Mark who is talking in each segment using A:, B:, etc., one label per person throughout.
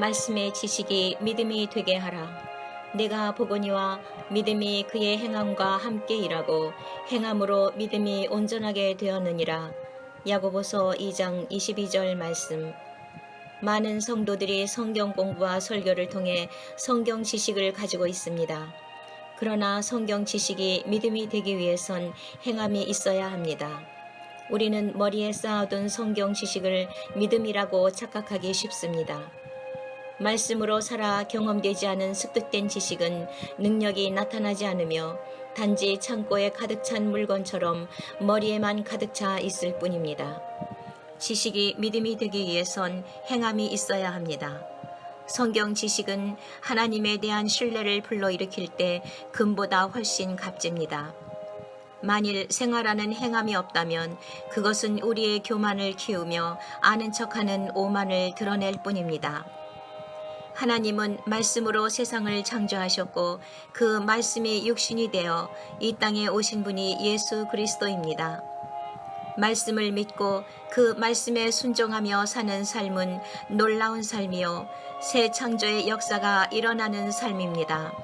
A: 말씀의 지식이 믿음이 되게 하라. 내가 보거니와 믿음이 그의 행함과 함께 일하고 행함으로 믿음이 온전하게 되었느니라. 야고보서 2장 22절 말씀. 많은 성도들이 성경 공부와 설교를 통해 성경 지식을 가지고 있습니다. 그러나 성경 지식이 믿음이 되기 위해선 행함이 있어야 합니다. 우리는 머리에 쌓아둔 성경 지식을 믿음이라고 착각하기 쉽습니다. 말씀으로 살아 경험되지 않은 습득된 지식은 능력이 나타나지 않으며 단지 창고에 가득 찬 물건처럼 머리에만 가득 차 있을 뿐입니다. 지식이 믿음이 되기 위해선 행함이 있어야 합니다. 성경 지식은 하나님에 대한 신뢰를 불러일으킬 때 금보다 훨씬 값집니다. 만일 생활하는 행함이 없다면 그것은 우리의 교만을 키우며 아는 척하는 오만을 드러낼 뿐입니다. 하나님은 말씀으로 세상을 창조하셨고 그 말씀이 육신이 되어 이 땅에 오신 분이 예수 그리스도입니다. 말씀을 믿고 그 말씀에 순종하며 사는 삶은 놀라운 삶이요. 새 창조의 역사가 일어나는 삶입니다.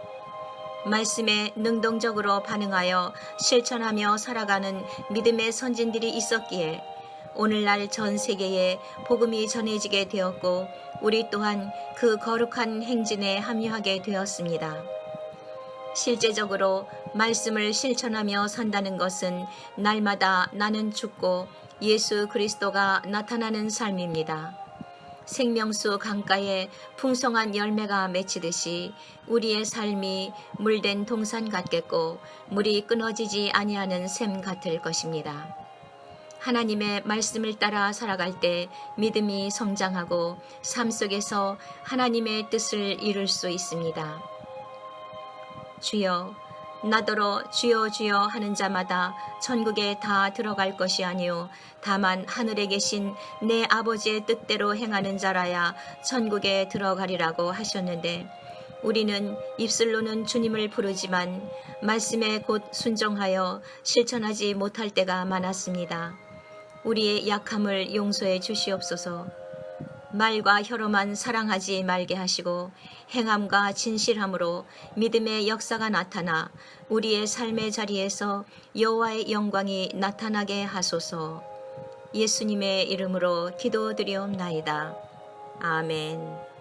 A: 말씀에 능동적으로 반응하여 실천하며 살아가는 믿음의 선진들이 있었기에 오늘날 전 세계에 복음이 전해지게 되었고 우리 또한 그 거룩한 행진에 합류하게 되었습니다. 실제적으로 말씀을 실천하며 산다는 것은 날마다 나는 죽고 예수 그리스도가 나타나는 삶입니다. 생명수 강가에 풍성한 열매가 맺히듯이 우리의 삶이 물된 동산 같겠고 물이 끊어지지 아니하는 샘 같을 것입니다. 하나님의 말씀을 따라 살아갈 때 믿음이 성장하고 삶 속에서 하나님의 뜻을 이룰 수 있습니다. 주여 나더러 주여 주여 하는 자마다 천국에 다 들어갈 것이 아니요 다만 하늘에 계신 내 아버지의 뜻대로 행하는 자라야 천국에 들어가리라고 하셨는데 우리는 입술로는 주님을 부르지만 말씀에 곧 순종하여 실천하지 못할 때가 많았습니다. 우리의 약함을 용서해 주시옵소서. 말과 혀로만 사랑하지 말게 하시고 행함과 진실함으로 믿음의 역사가 나타나 우리의 삶의 자리에서 여호와의 영광이 나타나게 하소서. 예수님의 이름으로 기도드리옵나이다. 아멘.